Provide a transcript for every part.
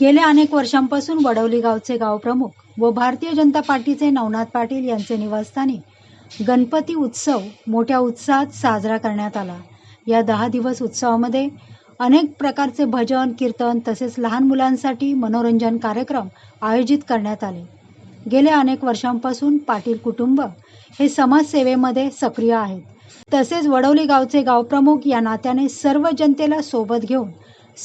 गेल्या अनेक वर्षांपासून वडवली गावचे गावप्रमुख व भारतीय जनता पार्टीचे नवनाथ पाटील यांचे निवासस्थानी गणपती उत्सव मोठ्या उत्साहात साजरा करण्यात आला. या दहा दिवस उत्सवामध्ये अनेक प्रकारचे भजन कीर्तन तसेच लहान मुलांसाठी मनोरंजन कार्यक्रम आयोजित करण्यात आले. गेल्या अनेक वर्षांपासून पाटील कुटुंब हे समाजसेवेमध्ये सक्रिय आहेत. तसेच वडवली गावचे गावप्रमुख या नात्याने सर्व जनतेला सोबत घेऊन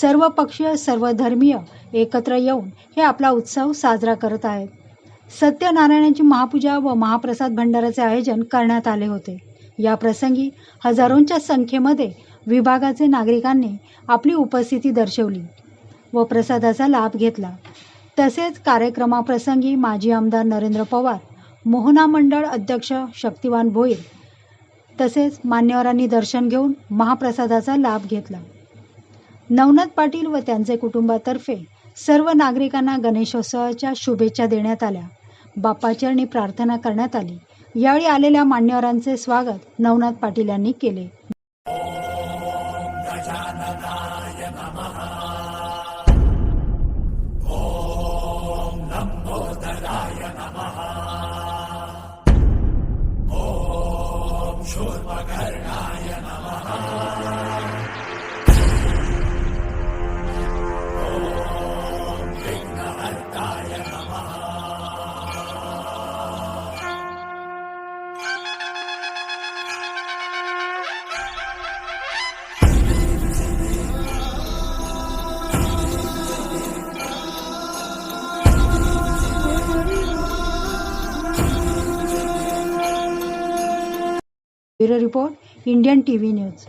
सर्व पक्षीय सर्व धर्मीय एकत्र येऊन हे आपला उत्सव साजरा करत आहेत. सत्यनारायणाची महापूजा व महाप्रसाद भंडाराचे आयोजन करण्यात आले होते. या प्रसंगी हजारोंच्या संख्येमध्ये विभागाचे नागरिकांनी आपली उपस्थिती दर्शवली व प्रसादाचा लाभ घेतला. तसेच कार्यक्रमाप्रसंगी माजी आमदार नरेंद्र पवार मोहना मंडळ अध्यक्ष शक्तिवान भोईर तसेच मान्यवरांनी दर्शन घेऊन महाप्रसादाचा लाभ घेतला. नवनाथ पाटील व त्यांचे कुटुंबातर्फे सर्व नागरिकांना गणेशोत्सवाच्या शुभेच्छा देण्यात आल्या. बाप्पाचरणी प्रार्थना करण्यात आली. यावेळी आलेल्या मान्यवरांचे स्वागत नवनाथ पाटील यांनी केले. Bureau Bureau Report, Indian TV News.